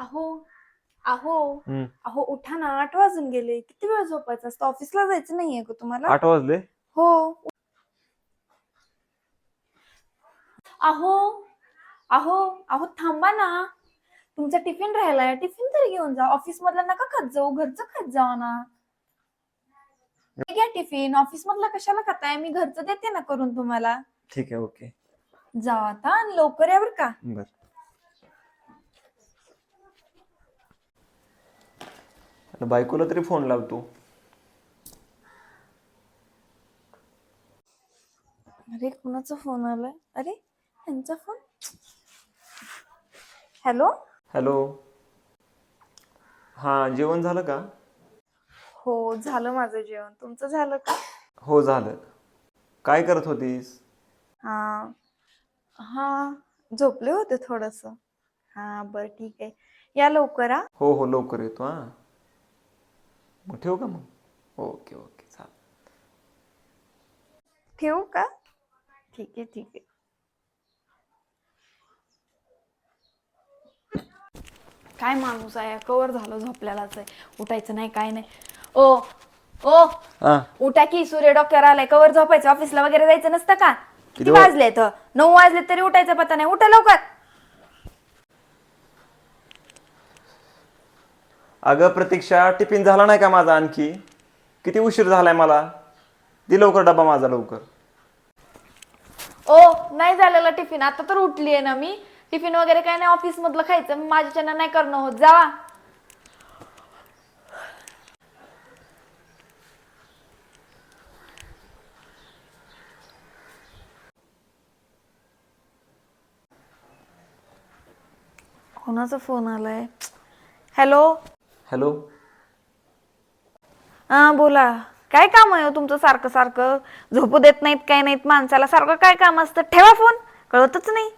अहो अहो हम्म. अहो उठा ना आठ वाजून गेले. किती वेळ झोपायचं असतं? ऑफिसला जायचं नाहीये का तुम्हाला? आठ वाजले? हो. अहो अहो अहो थांबा ना. तुमचा टिफिन राहिलाय. टिफिन तरी घेऊन जा. ऑफिस मधला नका खात जाऊ. घरचं खात जावा ना. हे घ्या टिफिन. ऑफिस मधला कशाला खाताय? मी घरचं देते ना करून तुम्हाला. ठीक आहे ओके. जावा आता आणि लवकर या बरं का. बर. बायकोला तरी फोन लावतो अरे कुणाचा फोन आलाय? अरे यांचा फोन? हॅलो? हॅलो? हा जेवण झालं का? हो झालं माझं जेवण. तुमचं झालं का? हो झालं. काय करत होतीस? हा हा झोपले होते थोडस. हा बर ठीक आहे. या लवकर हा. हो हो लवकर येतो हा. मग ठेवू का मग? ओके ओके चालेल. ठेवू का? ठीक आहे ठीक आहे. काय माणूस आहे? कवर झालं झोपल्यालाच आहे. उठायचं नाही काय नाही. ओ ओ हा. उठा की सूर्य डॉक्टर आलाय. कवर झोपायचं. ऑफिसला वगैरे जायचं नसतं का? किती वाजले तर नऊ वाजले तरी उठायचा पत्ता नाही. उठा लवकर. अगं प्रतीक्षा टिफिन झाला नाही का माझा आणखी? किती उशीर झालाय मला? दे लवकर डबा माझा लवकर. ओ नाही झालेला टिफिन. आता तर उठली आहे ना मी. टिफिन वगैरे काय नाही ऑफिस मधलं खायचं माझ्याच्यानं नाही करणं होत. जावा. कोणाचा फोन आलाय? हॅलो? हॅलो? हा बोला. काय काम आहे हो तुमचं सारखं सारखं? झोपू देत नाहीत काय नाहीत माणसाला सारखं काय काम असतं? ठेवा फोन. कळतच नाही.